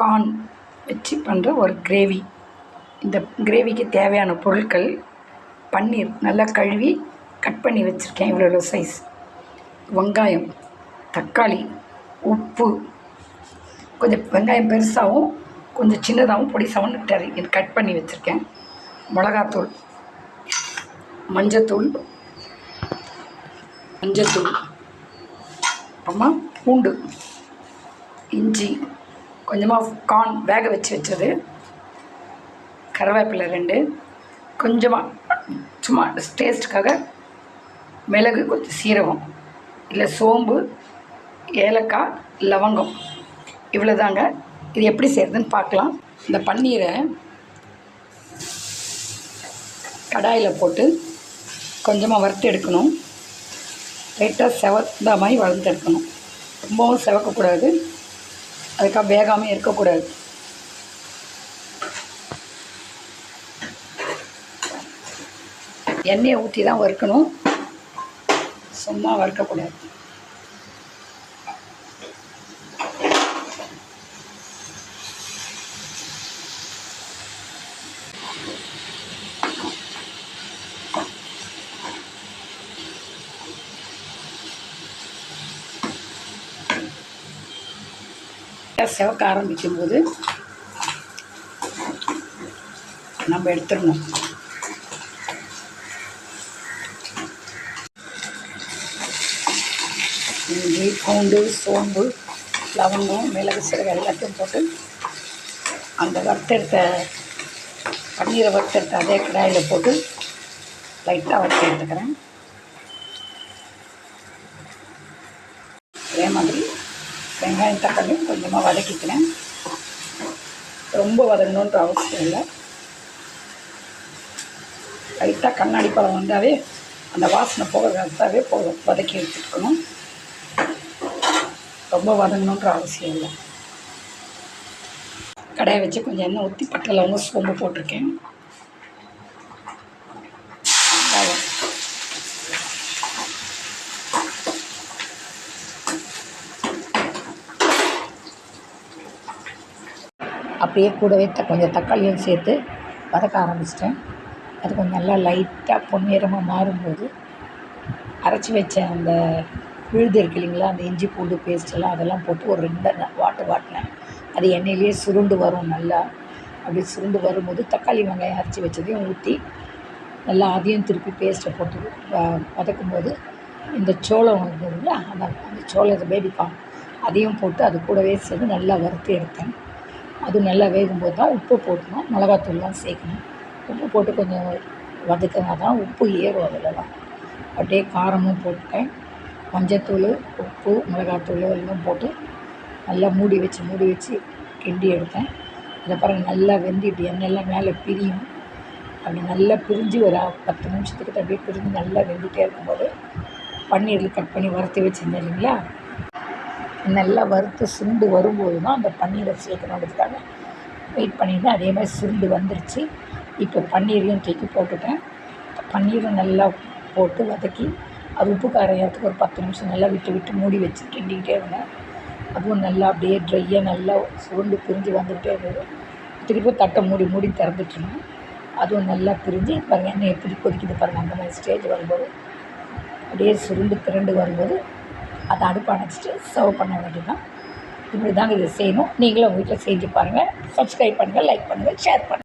Corn வச்சு பண்ணுற ஒரு கிரேவி. இந்த கிரேவிக்கு தேவையான பொருட்கள் பன்னீர் நல்லா கழுவி கட் பண்ணி வச்சுருக்கேன் இவ்வளோ இவ்வளோ சைஸ் வெங்காயம் தக்காளி உப்பு. கொஞ்சம் வெங்காயம் பெருசாகவும் கொஞ்சம் சின்னதாகவும் பொடிசாகவும் டரி கட் பண்ணி வச்சுருக்கேன். மிளகாத்தூள் மஞ்சத்தூள் மஞ்சத்தூள் அப்புறமா பூண்டு இஞ்சி கொஞ்சமாக கார்ன் வேக வச்சு வச்சது. கருவேப்பிலை ரெண்டு. கொஞ்சமாக சும்மா டேஸ்ட்டுக்காக மிளகு கொஞ்சம் சீரகம் இல்லை சோம்பு ஏலக்காய் லவங்கம். இவ்வளோதாங்க இது எப்படி செய்கிறதுன்னு பார்க்கலாம். இந்த பன்னீரை கடாயில் போட்டு கொஞ்சமாக வறுத்து எடுக்கணும். லைட்டாக செவந்த மாதிரி வளர்த்து எடுக்கணும். ரொம்பவும் செவக்கக்கூடாது. அதுக்காக வேகாமல் இருக்கக்கூடாது. எண்ணெயை ஊற்றி தான் வறுக்கணும். சும்மா வறுக்கக்கூடாது. செவக்க ஆரம்பிக்கும் போது நம்ம எடுத்துடணும். இஞ்சி பூண்டு சோம்பு லவங்கம் மிளகு சீரகம் எல்லாத்தையும் போட்டு அந்த வறுத்தெடுத்த பன்னீரை வறுத்தெடுத்த அதே கடாயில் போட்டு லைட்டாக வறுத்து எடுத்துக்கிறேன். அதே மாதிரி வெங்காயம் தக்காளியும் கொஞ்சமாக வதக்கிக்கிறேன். ரொம்ப வதங்கணுன்ற அவசியம் இல்லை. லைட்டாக கண்ணாடி பழம் வந்தாவே அந்த வாசனை போக வந்தாவே போதும். வதக்கி எடுத்துக்கணும். ரொம்ப வதங்கணுன்ற அவசியம் இல்லை. கடையை வச்சு கொஞ்சம் எண்ணெய் ஊற்றி பட்டை லவங்கம் சோம்பு போட்டிருக்கேன் வெங்காயம் அப்படியே கூடவே த கொஞ்சம் தக்காளியும் சேர்த்து வதக்க ஆரம்பிச்சிட்டேன். அது கொஞ்சம் நல்லா லைட்டாக பொன்னிறமாக மாறும்போது அரைச்சி வச்ச அந்த விழுது இருக்கு இல்லைங்களா அந்த இஞ்சி பூண்டு பேஸ்ட்டெல்லாம் அதெல்லாம் போட்டு ஒரு ரெண்டு வாட்டு வாட்டினேன். அது எண்ணெயிலேயே சுருண்டு வரும் நல்லா. அப்படி சுருண்டு வரும்போது தக்காளி வெங்காயம் அரைச்சி வச்சதையும் ஊற்றி நல்லா அதையும் திருப்பி பேஸ்ட்டை போட்டு வ- வதக்கும் போது இந்த சோளம் இருக்குதுங்களா அந்த அந்த சோளத்தை பேபிகார்ன் அதையும் போட்டு அது கூடவே சேர்ந்து நல்லா வறுத்து எடுத்தேன். அது நல்லா வேகும்போது தான் உப்பு போட்டணும் மிளகாத்தூள்லாம் சேர்க்கணும். உப்பு போட்டு கொஞ்சம் வதக்கினா தான் உப்பு ஏறும் அதிலலாம். அப்படியே காரமும் போட்டுட்டேன் மஞ்சத்தூள் உப்பு மிளகாத்தூள் எல்லாம் போட்டு நல்லா மூடி வச்சு மூடி வச்சு கிண்டி எடுத்தேன் அதை பாருங்க நல்லா வெந்திட்டு எண்ணெயெல்லாம் மேலே பிரியும். அப்படி நல்லா பிரிஞ்சு ஒரு பத்து நிமிஷத்துக்கு அப்படியே பிரிஞ்சு நல்லா வெந்துகிட்டே இருக்கும்போது பன்னீரில் கட் பண்ணி வறுத்து வச்சுருந்தேன் இல்லைங்களா? நல்லா வறுத்து சுண்டு வரும்போது தான் அந்த பன்னீரை சேர்க்கணுன்றதுக்காக வெயிட் பண்ணியிருந்தேன் அதே மாதிரி சுண்டு வந்துருச்சு. இப்போ பன்னீரையும் தூக்கி போட்டுட்டேன். பன்னீரும் நல்லா போட்டு வதக்கி அது உப்பு காரையத்துக்கு ஒரு பத்து நிமிஷம் நல்லா விட்டு விட்டு மூடி வச்சு கிண்டிக்கிட்டே இருந்தேன் அதுவும் நல்லா அப்படியே ட்ரையாக நல்லா சுருண்டு பிரிஞ்சு வந்துக்கிட்டே இருந்தது. திருப்பி தட்டை மூடி மூடி திறந்துட்டுருந்தேன் அதுவும் நல்லா பிரிஞ்சு பாருங்கள் எண்ணெய் எப்படி கொதிக்குது பாருங்கள் அந்த மாதிரி ஸ்டேஜ் வரும்போது. அப்படியே சுருண்டு திரண்டு வரும்போது அதை அடுப்பு அணைச்சிட்டு சர்வ் பண்ண வேண்டியதுதான். இப்படி தாங்க இதை செய்யணும். நீங்களும் உங்கள் வீட்டில் செஞ்சு பாருங்கள் சப்ஸ்கிரைப் பண்ணுங்கள் லைக் பண்ணுங்கள் ஷேர் பண்ணுங்கள்